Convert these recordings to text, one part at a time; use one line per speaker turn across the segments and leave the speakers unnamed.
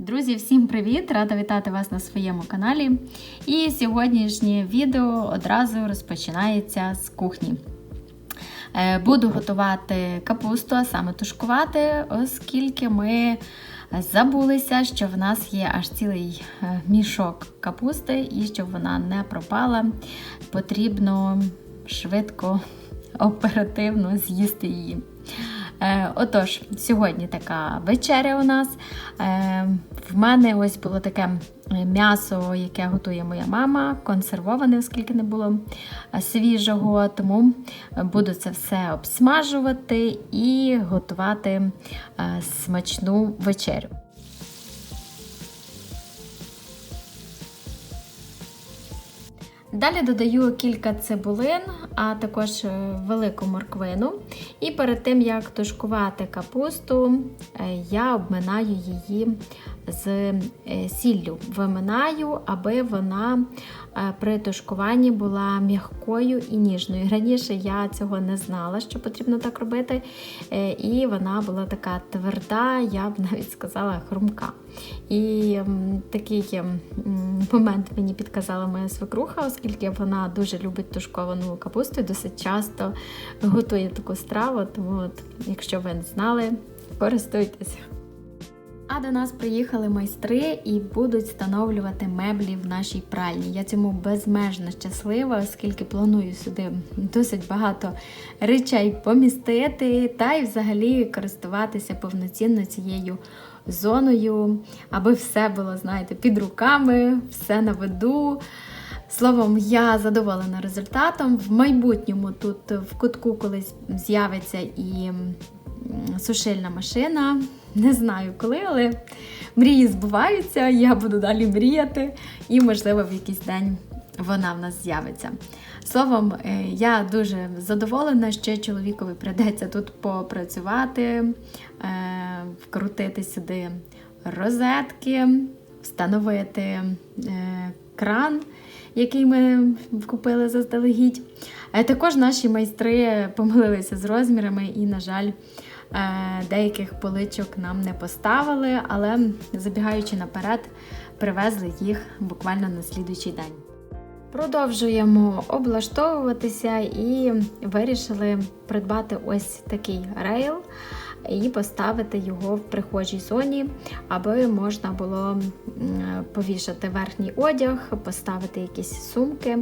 Друзі, всім привіт! Рада вітати вас на своєму каналі. І сьогоднішнє відео одразу розпочинається з кухні. Е, Буду готувати капусту, а саме тушкувати, оскільки ми забулися, що в нас є аж цілий е, мішок капусти, і щоб вона не пропала, потрібно швидко, оперативно з'їсти її. Е, Отож, сьогодні така вечеря у нас. Е, В мене ось було таке м'ясо, яке готує моя мама, консервоване, оскільки не було е, свіжого, тому буду це все обсмажувати і готувати е, смачну вечерю. Далі додаю кілька цибулин, а також е, велику морквину. І перед тим, як тушкувати капусту, е, я обминаю її з е, сіллю. Виминаю, аби вона при тушкуванні була м'якою і ніжною. Раніше я цього не знала, що потрібно так робити. І вона була така тверда, я б навіть сказала, хрумка. І такий момент мені підказала моя свекруха, оскільки вона дуже любить тушковану капусту і досить часто готує таку страву. Тому, от, якщо ви не знали, користуйтеся. А до нас приїхали майстри і будуть встановлювати меблі в нашій пральні. Я цьому безмежно щаслива, оскільки планую сюди досить багато речей помістити та й взагалі користуватися повноцінно цією зоною, аби все було, знаєте, під руками, все на виду. Словом, я задоволена результатом. В майбутньому тут в кутку колись з'явиться і сушильна машина. Не знаю коли, але мрії збуваються, я буду далі мріяти, і, можливо, в якийсь день вона в нас з'явиться. Словом, е, я дуже задоволена, що чоловікові придеться тут попрацювати, е, вкрутити сюди розетки, встановити е, кран, який ми купили заздалегідь. Також наші майстри помилилися з розмірами і, на жаль, деяких поличок нам не поставили, але забігаючи наперед, привезли їх буквально на слідуючий день. Продовжуємо облаштовуватися і вирішили придбати ось такий рейл і поставити його в прихожій зоні, аби можна було повішати верхній одяг, поставити якісь сумки,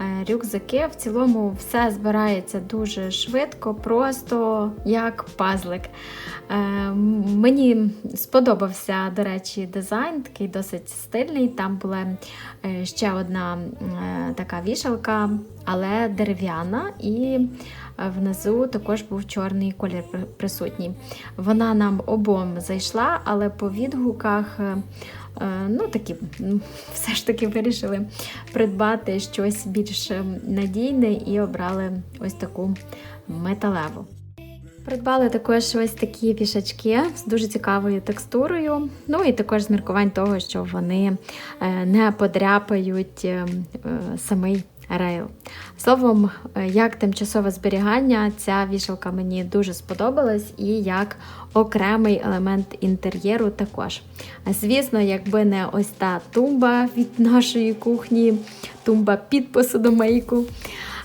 е, рюкзаки. В цілому все збирається дуже швидко, просто як пазлик. Е, мені сподобався, до речі, дизайн, такий досить стильний. Там була е, ще одна така вішалка, але дерев'яна. і внизу також був чорний колір присутній. Вона нам обом зайшла, але по відгуках. Е, ну, такі, все ж таки вирішили придбати щось більш надійне і обрали ось таку металеву. Придбали також ось такі вішачки з дуже цікавою текстурою. Ну і також з міркувань того, що вони е, не подряпають е, самий рейл. Словом, е, як тимчасове зберігання, ця вішалка мені дуже сподобалась і як окремий елемент інтер'єру також. Звісно, якби не ось та тумба від нашої кухні, тумба під посудомийку.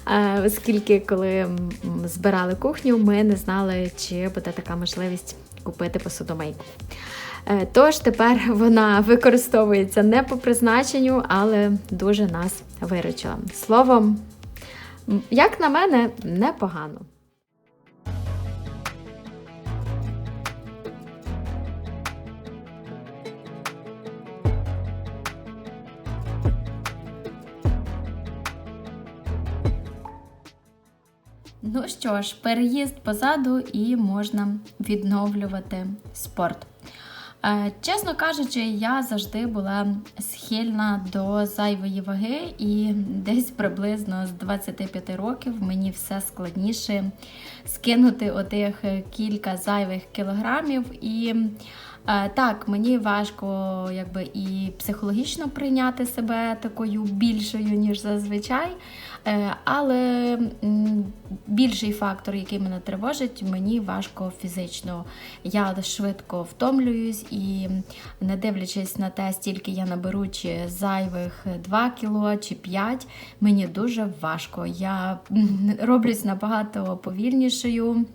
Е, оскільки, коли збирали кухню, ми не знали, чи буде така можливість купити посудомийку. Е, тож тепер вона використовується не по призначенню, але дуже нас виручила. Словом, як на мене, непогано. Ну що ж, переїзд позаду і можна відновлювати спорт. Е, чесно кажучи, я завжди була схильна до зайвої ваги, і десь приблизно з 25 років мені все складніше скинути отих кілька зайвих кілограмів. І Так, мені важко якби і психологічно прийняти себе такою більшою, ніж зазвичай. Е, Але більший фактор, який мене тривожить, мені важко фізично. Я швидко втомлююсь і не дивлячись на те, стільки я наберу, чи зайвих 2 кіло чи 5, мені дуже важко. Я роблюсь набагато повільнішою.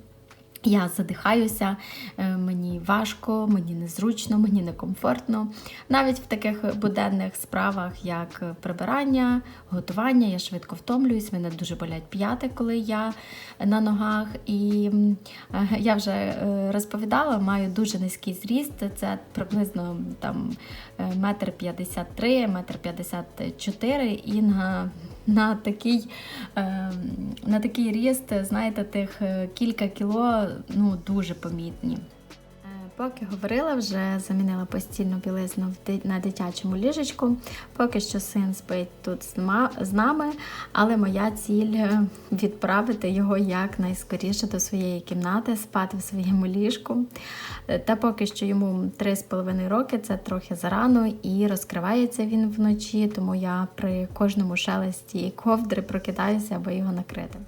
Я задихаюся, е, мені важко, мені незручно, мені некомфортно. Навіть в таких буденних справах, як прибирання, готування, я швидко втомлююсь, мене дуже болять п'яти, коли я на ногах. І е, я вже е, розповідала, маю дуже низький зріст, це приблизно там метр п'ятдесят три, метр п'ятдесят чотири і на такий, е, на такий ріст, знаєте, тих е, кілька кіло ну, дуже помітні. Поки говорила, вже замінила постільну білизну на дитячому ліжечку. Поки що син спить тут з нами, але моя ціль е, відправити його якнайскоріше до своєї кімнати, спати в своєму ліжку. Е, Та поки що йому 3,5 роки, це трохи зарано, і розкривається він вночі, тому я при кожному шелесті ковдри прокидаюся, аби його накрити.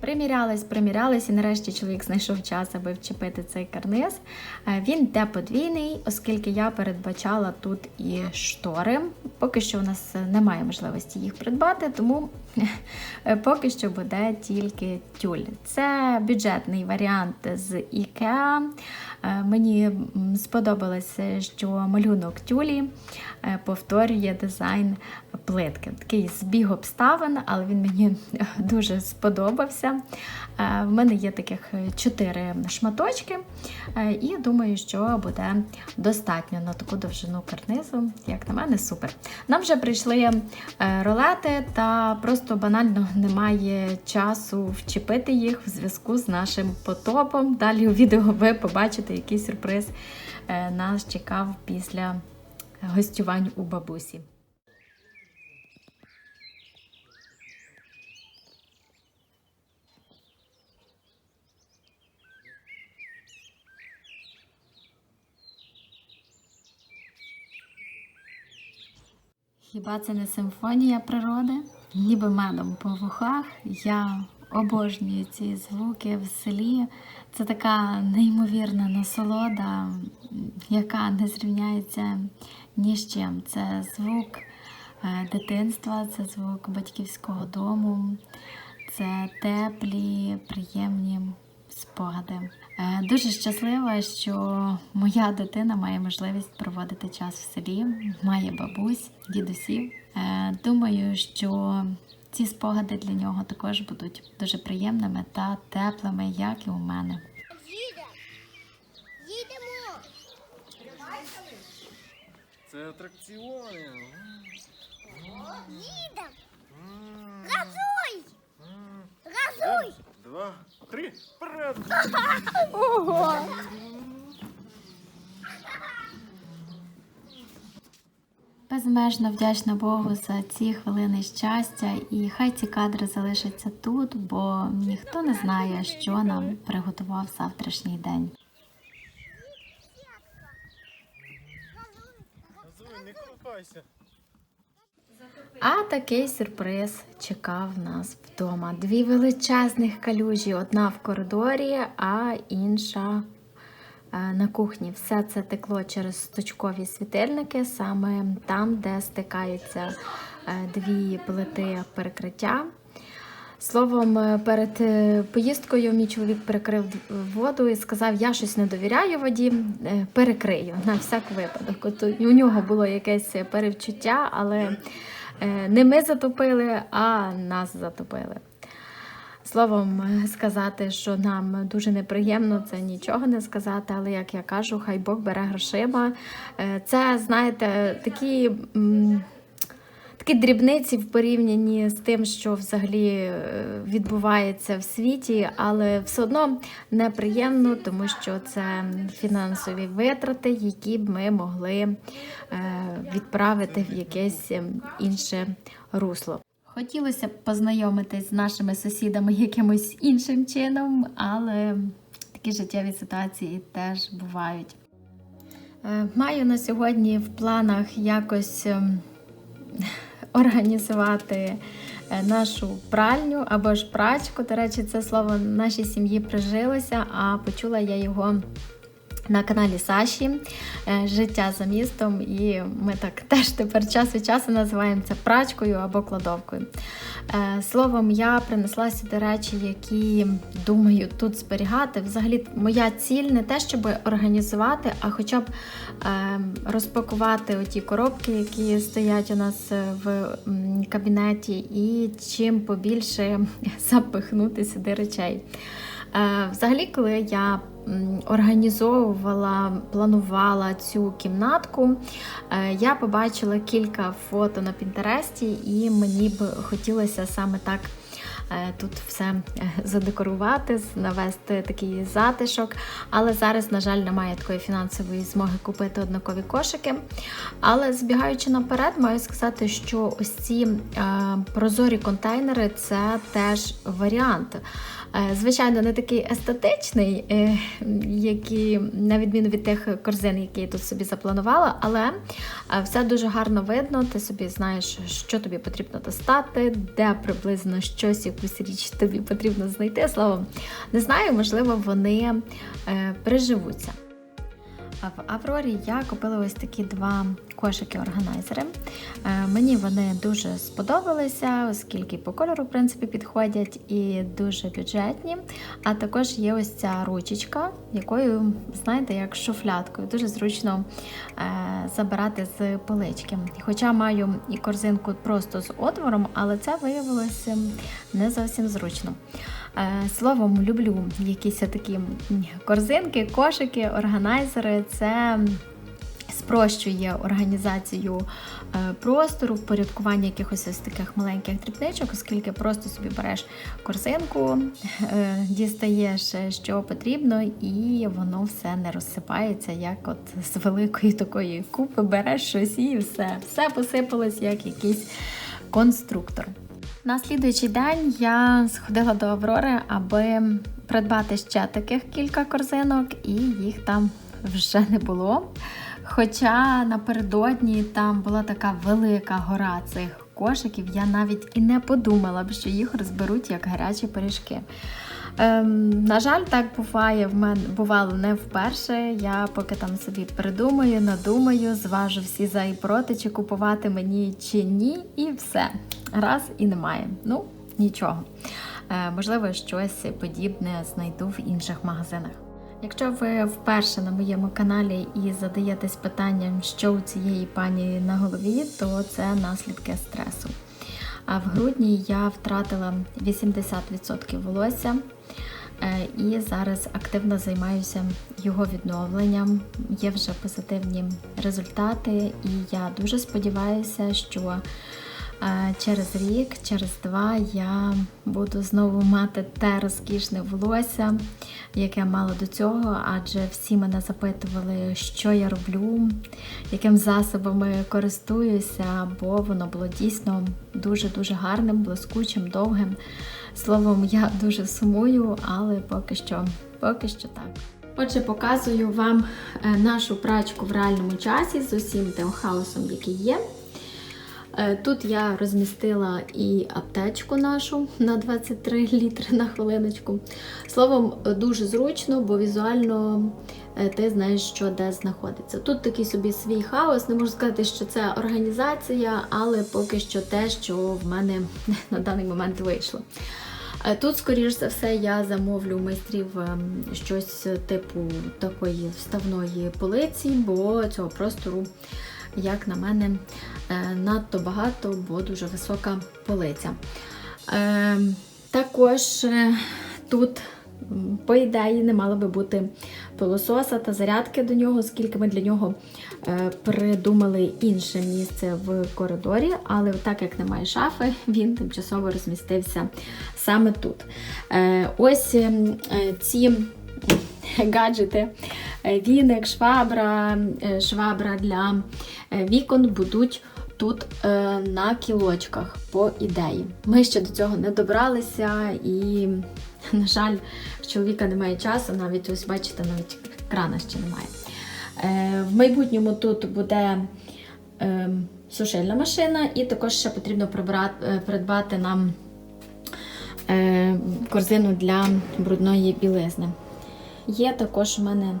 Примірялись, примірялись, і нарешті чоловік знайшов час, аби вчепити цей карниз. Е, Він де подвійний, оскільки я передбачала тут і штори. Поки що у нас немає можливості їх придбати, тому е, поки що буде тільки тюль. Це бюджетний варіант з IKEA. Е, Мені сподобалось, що малюнок тюлі е, повторює дизайн плитки. Такий збіг обставин, але він мені дуже сподобався. Е, В мене є таких чотири шматочки, е, і думаю, що буде достатньо на таку довжину карнизу. Як на мене, супер. Нам вже прийшли е, ролети, та просто банально немає часу вчепити їх в зв'язку з нашим потопом. Далі у відео ви побачите, який сюрприз е, нас чекав після гостювань у бабусі. Хіба це не симфонія природи? Ніби медом по вухах. Я обожнюю ці звуки в селі. Це така неймовірна насолода, яка не зрівняється ні з чим. Це звук е, дитинства, це звук батьківського дому, це теплі, приємні спогади. Е, Дуже щаслива, що моя дитина має можливість проводити час в селі, має бабусь, дідусів. Е, Думаю, що ці спогади для нього також будуть дуже приємними та теплими, як і у мене.
Їдемо.
Це атракціони.
Їдемо. Газуй. Газуй.
Два, три, вперед!
Ого.
Безмежно вдячна Богу за ці хвилини щастя, і хай ці кадри залишаться тут, бо ніхто не знає, що нам приготував завтрашній день.
Не купайся.
А такий сюрприз чекав нас вдома. Дві величезних калюжі: одна в коридорі, а інша е, на кухні. Все це текло через сточкові світильники, саме там, де стикаються е, дві плити перекриття. Словом, е, перед поїздкою мій чоловік перекрив воду і сказав: я щось не довіряю воді, перекрию на всяк випадок. От у нього було якесь перевчуття, але не ми затопили, а нас затопили. Словом, е, сказати, що нам дуже неприємно, це нічого не сказати, але як я кажу, хай Бог бере грошима. Е, Це, знаєте, такі. Такі дрібниці в порівнянні з тим, що взагалі е, відбувається в світі, але все одно неприємно, тому що це фінансові витрати, які б ми могли е, відправити в якесь ем, інше русло. Хотілося б познайомитись з нашими сусідами якимось іншим чином, але такі життєві ситуації теж бувають. Е, Маю на сьогодні в планах якось ем, організувати е, нашу пральню або ж прачку. До речі, це слово в нашій сім'ї прижилося, а почула я його на каналі Саші е, Життя за містом. І ми так теж тепер час від часу називаємо це прачкою або кладовкою. Е, Словом, я принесла сюди речі, які думаю тут зберігати. Взагалі, моя ціль не те, щоб організувати, а хоча б е, розпакувати оті коробки, які стоять у нас в кабінеті, і чим побільше запихнути сюди речей. Е, Взагалі, коли я організовувала, планувала цю кімнатку, е, я побачила кілька фото на Пінтересті, і мені б хотілося саме так. е, Тут все задекорувати, навести такий затишок. Але зараз, на жаль, немає такої фінансової змоги купити однакові кошики. Але збігаючи наперед, маю сказати, що ось ці прозорі контейнери це теж варіант. Е, Звичайно, не такий естетичний, е, який, на відміну від тих корзин, які я тут собі запланувала, але е, все дуже гарно видно. Ти собі знаєш, що тобі потрібно достати, де приблизно щось, якусь річ тобі потрібно знайти. Словом, не знаю, можливо, вони приживуться. А В Аврорі я купила ось такі два кошики-органайзери. Е, Мені вони дуже сподобалися, оскільки по кольору, в принципі, підходять і дуже бюджетні. А також є ось ця ручечка, якою, знаєте, як шуфляткою. Дуже зручно е, забирати з полички. Хоча маю і корзинку просто з отвором, але це виявилося не зовсім зручно. Е, Словом, люблю якісь такі корзинки, кошики, органайзери. Це спрощує організацію е, простору, впорядкування якихось ось таких маленьких дрібничок, оскільки просто собі береш корзинку, е, дістаєш, що потрібно, і воно все не розсипається, як от з великої такої купи береш щось і все. Все посипалось як якийсь конструктор. На слідуючий день я сходила до Аврори, аби придбати ще таких кілька корзинок, і їх там вже не було. Хоча напередодні там була така велика гора цих кошиків, я навіть і не подумала б, що їх розберуть як гарячі пиріжки. Ем, на жаль, так буває в мене бувало не вперше. Я поки там собі придумаю, надумаю, зважу всі за і проти, чи купувати мені чи ні, і все. Раз і немає. Ну, нічого. Е, можливо, щось подібне знайду в інших магазинах. Якщо ви вперше на моєму каналі і задаєтесь питанням, що у цієї пані на голові, то це наслідки стресу. А в грудні я втратила 80% волосся е, і зараз активно займаюся його відновленням. Є вже позитивні результати, і я дуже сподіваюся, що через рік, через два я буду знову мати те розкішне волосся, яке мала до цього, адже всі мене запитували, що я роблю, яким засобами користуюся, бо воно було дійсно дуже-дуже гарним, блискучим, довгим. Словом, я дуже сумую, але поки що, поки що так. Отже, показую вам е, нашу прачку в реальному часі з усім тим хаосом, який є. Е, Тут я розмістила і аптечку нашу на 23 літри на хвилиночку. Словом, дуже зручно, бо візуально е, ти знаєш, що де знаходиться. Тут такий собі свій хаос. Не можу сказати, що це організація, але поки що те, що в мене на даний момент вийшло. Е, Тут, скоріш за все, я замовлю майстрів ем, щось типу такої вставної полиці, бо цього простору, як на мене, е, надто багато, бо дуже висока полиця. Ем, Також е, тут, по ідеї, не мало би бути пилососа та зарядки до нього, оскільки ми для нього е, придумали інше місце в коридорі, але так як немає шафи, він тимчасово розмістився саме тут. Е, Ось ем, е, ці гаджети, е, віник, швабра, е, швабра для е, вікон будуть тут на кілочках, по ідеї. Ми ще до цього не добралися, і, на жаль, в чоловіка немає часу, навіть ось бачите, навіть крана ще немає. В майбутньому тут буде е, сушильна машина, і також ще потрібно придбати нам корзину для брудної білизни. Є також у мене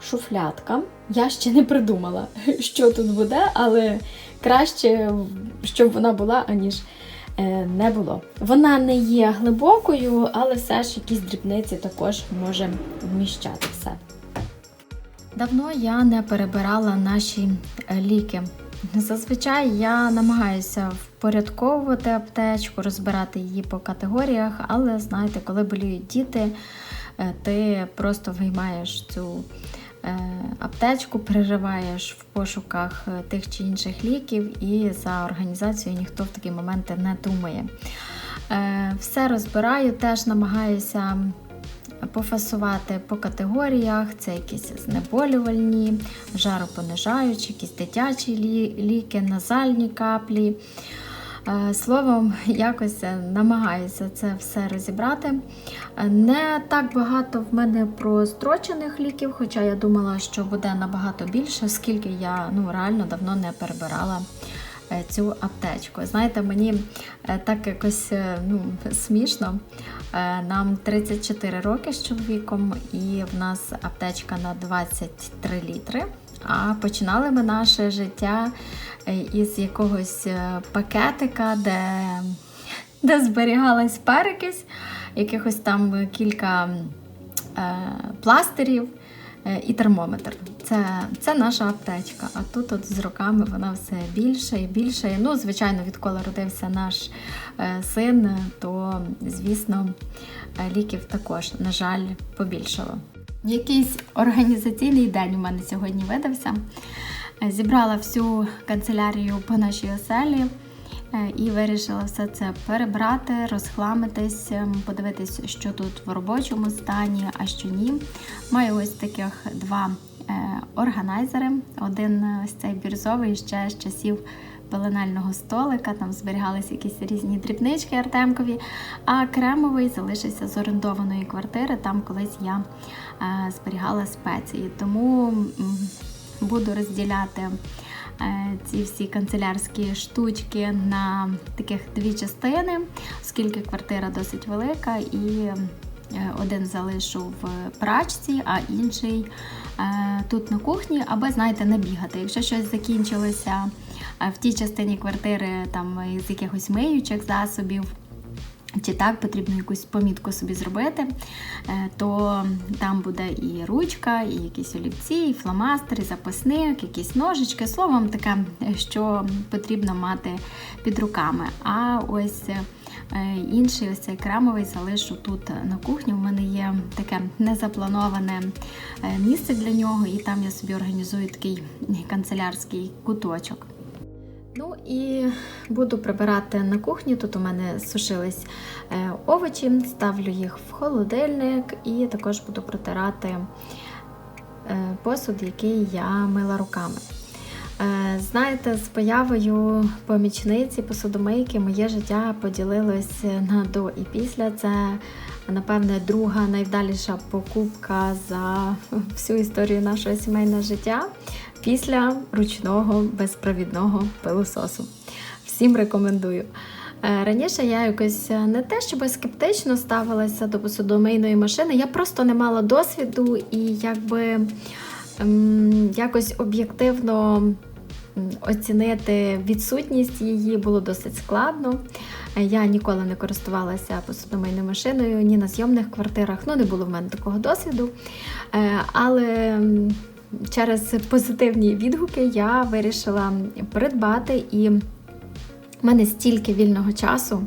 шуфлятка. Я ще не придумала, що тут буде, але краще, щоб вона була, аніж е, не було. Вона не є глибокою, але все ж якісь дрібниці також може вміщати все. Давно я не перебирала наші е, ліки. Зазвичай я намагаюся впорядковувати аптечку, розбирати її по категоріях, але знаєте, коли боліють діти, ти просто виймаєш цю е, аптечку, перериваєш в пошуках е, тих чи інших ліків, і за організацією ніхто в такі моменти не думає. Е, Все розбираю, теж намагаюся пофасувати по категоріях. Це якісь знеболювальні, жаропонижаючі, якісь дитячі ліки, назальні каплі. Е, Словом, якось е, намагаюся це все розібрати. Е, Не так багато в мене прострочених ліків, хоча я думала, що буде набагато більше, оскільки я ну, реально давно не перебирала цю аптечку. Знаєте, мені е, так якось е, ну, смішно. Е, Нам 34 роки з чоловіком, і в нас аптечка на 23 літри. А починали ми наше життя е, із якогось е, пакетика, де, де зберігалась перекись, якихось там кілька е, пластирів е, і термометр. Це, це наша аптечка. А тут от з роками вона все більше і більше. Ну, звичайно, відколи родився наш е, син, то, звісно, е, ліків також, на жаль, побільшало. Якийсь організаційний день у мене сьогодні видався. Е, Зібрала всю канцелярію по нашій оселі е, і вирішила все це перебрати, розхламитись, ем, подивитись, що тут в робочому стані, а що ні. Маю ось таких два е, органайзери. Один е, ось цей бірзовий ще з часів пеленального столика, там зберігалися якісь різні дрібнички Артемкові, а кремовий залишився з орендованої квартири, там колись я е, зберігала спеції. Тому буду розділяти е, ці всі канцелярські штучки на таких дві частини, оскільки квартира досить велика і е, один залишу в прачці, а інший е, тут на кухні, аби, знаєте, не бігати. Якщо щось закінчилося е, в тій частині квартири, там з якихось миючих засобів. Чи так потрібно якусь помітку собі зробити, е, то там буде і ручка, і якісь олівці, і фломастери, записник, якісь ножички. Словом, таке, що потрібно мати під руками. А ось е, інший, ось цей кремовий, залишу тут на кухні. У мене є таке незаплановане е, місце для нього, і там я собі організую такий канцелярський куточок. Ну і буду прибирати на кухні. Тут у мене сушились е, овочі, ставлю їх в холодильник і також буду протирати е, посуд, який я мила руками. Е, Знаєте, з появою помічниці посудомийки моє життя поділилось на до і після. Це, напевне, друга найвдаліша покупка за всю історію нашого сімейного життя після ручного безпровідного пилососу. Всім рекомендую. Е, Раніше я якось е, не те, щоб скептично ставилася до посудомийної машини, я просто не мала досвіду і якби ем, якось об'єктивно оцінити відсутність її було досить складно. Е, Я ніколи не користувалася посудомийною машиною ні на зйомних квартирах, ну не було в мене такого досвіду. Але через позитивні відгуки я вирішила придбати і в мене стільки вільного часу.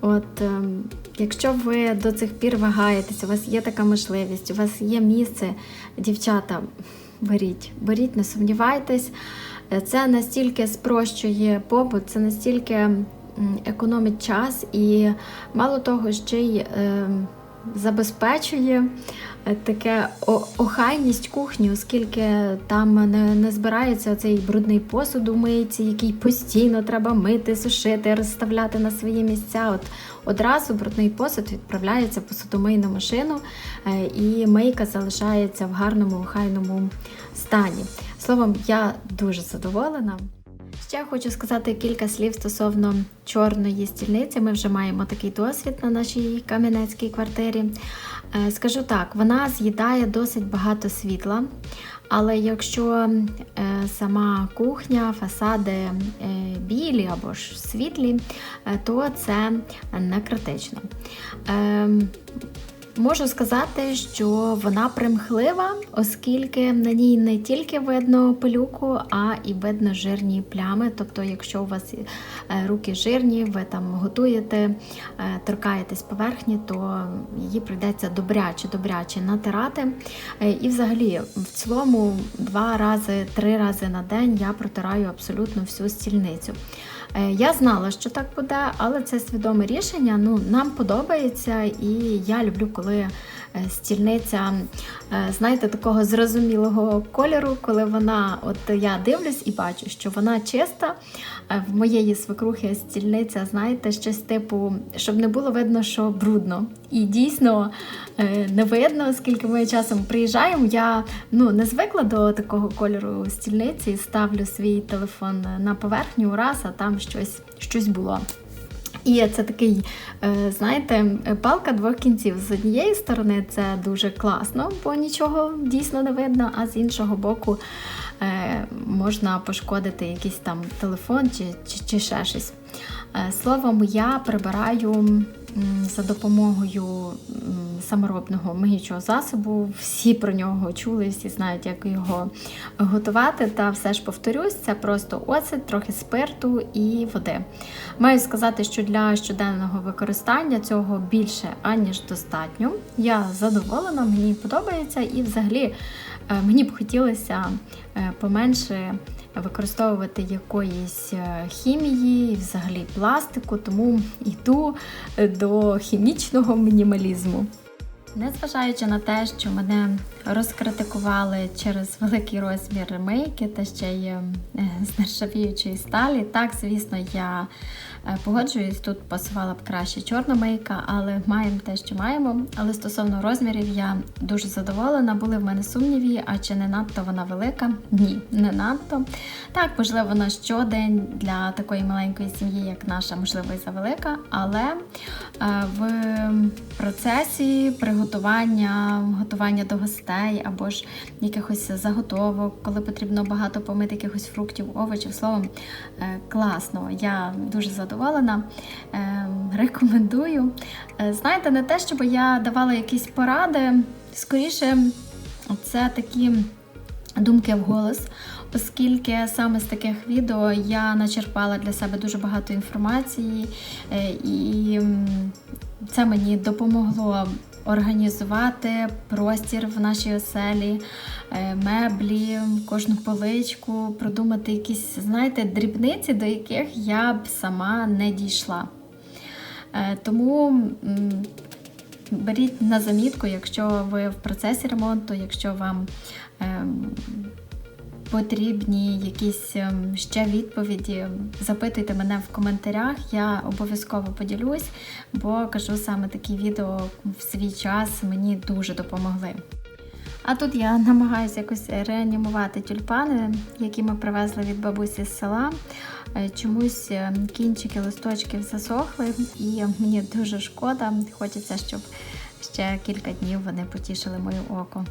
От, ем, якщо ви до цих пір вагаєтеся, у вас є така можливість, у вас є місце, дівчата, беріть, беріть, не сумнівайтесь. Е, Це настільки спрощує побут, це настільки економить час і мало того, ще й ем, забезпечує е, таке охайність кухні, оскільки там не, не збирається цей брудний посуд у мийці, який постійно треба мити, сушити, розставляти на свої місця. От одразу брудний посуд відправляється в посудомийну машину, е, і мийка залишається в гарному охайному стані. Словом, я дуже задоволена. Ще хочу сказати кілька слів стосовно чорної стільниці. Ми вже маємо такий досвід на нашій кам'янецькій квартирі. Е, Скажу так, вона з'їдає досить багато світла, але якщо е, сама кухня, фасади е, білі або ж світлі, то це не критично. Можу сказати, що вона примхлива, оскільки на ній не тільки видно пилюку, а і видно жирні плями. Тобто, якщо у вас е, руки жирні, ви там готуєте, е, торкаєтесь поверхні, то її прийдеться добряче, добряче натирати. Е, І взагалі, в цілому, два рази, три рази на день я протираю абсолютно всю стільницю. Е, Я знала, що так буде, але це свідоме рішення. Ну, нам подобається, і я люблю, коли е, стільниця, е, знаєте, такого зрозумілого кольору, коли вона, от я дивлюсь і бачу, що вона чиста. В моєї свекрухи стільниця, знаєте, щось типу, щоб не було видно, що брудно. І дійсно е, не видно, оскільки ми часом приїжджаємо. Я ну, не звикла до такого кольору стільниці, ставлю свій телефон на поверхню раз, а там щось, щось було. І це такий, е, знаєте, палка двох кінців. З однієї сторони це дуже класно, бо нічого дійсно не видно, а з іншого боку е, можна пошкодити якийсь там телефон чи, чи, чи ще щось. Е, Словом, я прибираю за допомогою саморобного миючого засобу. Всі про нього чули, всі знають, як його готувати. Та все ж повторюсь, це просто оцет, трохи спирту і води. Маю сказати, що для щоденного використання цього більше аніж достатньо. Я задоволена, мені подобається, і взагалі е, мені б хотілося е, поменше використовувати якоїсь е, хімії, взагалі пластику, тому йду е, до хімічного мінімалізму. Незважаючи на те, що мене розкритикували через великий розмір мийки та ще й е, з нержавіючої сталі, так, звісно, я е, погоджуюсь, тут пасувала б краще чорна мийка, але маємо те, що маємо. Але стосовно розмірів, я дуже задоволена. Були в мене сумніви, а чи не надто вона велика? Ні, не надто. Так, можливо, на щодень для такої маленької сім'ї, як наша, можливо, і завелика, але е, в процесі приготування, готування до гостей або ж якихось заготовок, коли потрібно багато помити якихось фруктів, овочів, словом, е, класно. Я дуже задоволена. Е, Рекомендую. Е, Знаєте, не те, щоб я давала якісь поради, скоріше, це такі думки вголос, оскільки саме з таких відео я начерпала для себе дуже багато інформації, е, і це мені допомогло організувати простір в нашій оселі, е, меблі, кожну поличку, продумати якісь, знаєте, дрібниці, до яких я б сама не дійшла. Е, Тому беріть на замітку, якщо ви в процесі ремонту, якщо вам ем, потрібні якісь ем, ще відповіді, запитуйте мене в коментарях. Я обов'язково поділюсь, бо кажу саме такі відео в свій час мені дуже допомогли. А тут я намагаюся якось реанімувати тюльпани, які ми привезли від бабусі з села. Е, Чомусь е, кінчики листочків засохли, і мені дуже шкода. Хочеться, щоб ще кілька днів вони потішили моє око.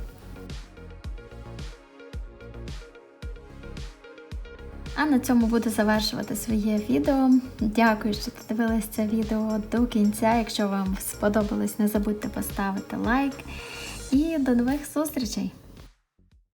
А на цьому буду завершувати своє відео. Дякую, що додивились це відео до кінця. Якщо вам сподобалось, не забудьте поставити лайк. І до нових зустрічей!